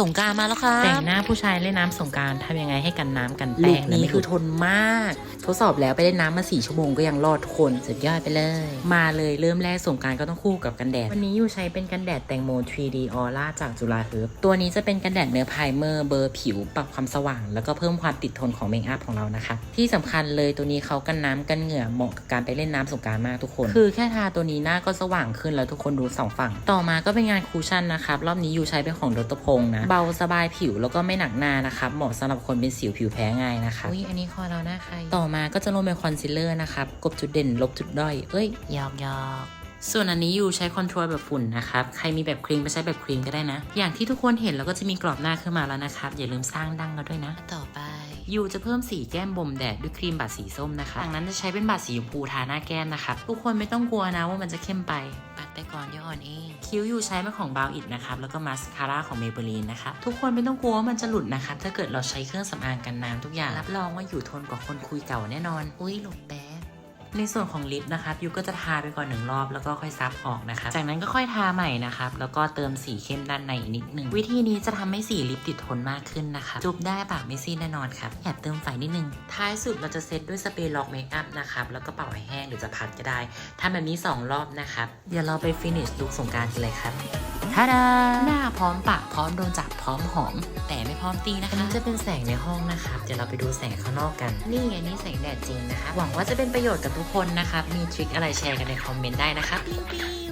สงกรารมาแล้วค่ะแต่งหน้าผู้ชายเล่นน้ำสงกรารทำยังไงให้กันน้ำกันลุแป้คงนี้ไม่คือทนมาก ทดสอบแล้วไปเล่นน้ำมาสี่ชั่วโมงก็ยังรอดทุกคนสุดยอดไปเลย มาเลยเริ่มแรกสงกรารก็ต้องคู่กับกันแดด วันนี้ยูใช้เป็นกันแดดแตงโม 3D Aura จากจุฬาเฮิร์บตัวนี้จะเป็นกันแดดเนื้อไพรเมอร์เบอร์ผิวปรับความสว่าง แล้วก็เพิ่มความติดทนของเมคอัพของเรานะคะที่สำคัญเลยตัวนี้เขากันน้ำกันเหงื่อเหมาะกับการไปเล่นน้ำสงกรารมากทุกคน คือแค่ทาตัวนี้หน้าก็สว่างขึ้นแล้วทุกคนดูสองฝั่ง ต่อมาก็เป็นงานคูชั่นนะครับรอบนี้ยูใช้เป็นของดรพงษ์นะเบาสบายผิวแล้วก็ไม่หนักหน้านะครับเหมาะสำหรับคนเป็นสิวผิวแพ้ง่ายนะคะอุ้ยอันนี้คอเราหน้าใครต่อมาก็จะลงเป็นคอนซีลเลอร์นะครับกลบจุดเด่นลบจุดด้อยเอ้ยหยอกหยอกส่วนอันนี้ยูใช้คอนทัวร์แบบฝุ่นนะครับ ใครมีแบบครีมไปใช้แบบครีมก็ได้นะ อย่างที่ทุกคนเห็นแล้วก็จะมีกรอบหน้าขึ้นมาแล้วนะครับ อย่าลืมสร้างดั้งกันด้วยนะ ต่อไปยูจะเพิ่มสีแก้มบ่มแดดด้วยครีมบาดสีส้มนะคะจากนั้นจะใช้เป็นบาดสีชมพูทาหน้าแก้มนะครับ ทุกคนไม่ต้องกลัวนะว่ามันจะเข้มไปปัด ไปก่อนเดี๋ยวอ่อนเอง คิ้วยูใช้มาของบาวอิดนะครับ แล้วก็มาสคาร่าของเมเบลีนนะครับ ทุกคนไม่ต้องกลัวว่ามันจะหลุดนะครับ ถ้าเกิดเราใช้เครื่องสำอางกันน้ำทุกอย่าง รับรองว่าอยู่ทนกว่าคนคุยเก่าแน่นอน อุ้ยหลบแป๊บ ในส่วนของลิปนะครับยูก็จะทาไปก่อนหนึ่งรอบแล้วก็ค่อยซับออกนะครับจากนั้นก็ค่อยทาใหม่นะครับแล้วก็เติมสีเข้มด้านในอีกนิดหนึ่งวิธีนี้จะทำให้สีลิปติดทนมากขึ้นนะครับจุบได้ปากไม่ซีดแน่นอนครับแอบเติมไฟนิดนึง ท้ายสุดเราจะเซตด้วยสเปรย์ล็อกเมคอัพนะครับแล้วก็เป่าให้แห้งหรือจะพัดก็ได้ทำแบบนี้ 2 รอบนะครับเดี๋ยวเราไปฟินิชลุคสงกรารกันเลยครับทาดาหน้าพร้อมปากพร้อมโดนจับพร้อมหอม แต่ไม่พร้อมตีนะอันคะนี้จะเป็นแสงในห้องนะครับเดี๋ยวเราไปดูแสงข้างนอกกัน นี่ไงนี่แสงแดดจริงนะคะหวังว่าจะเป็นประโยชน์กับทุกคนนะครับ มีทริคอะไรแชร์กันในคอมเมนต์ได้นะคะปิ้วปิ้ว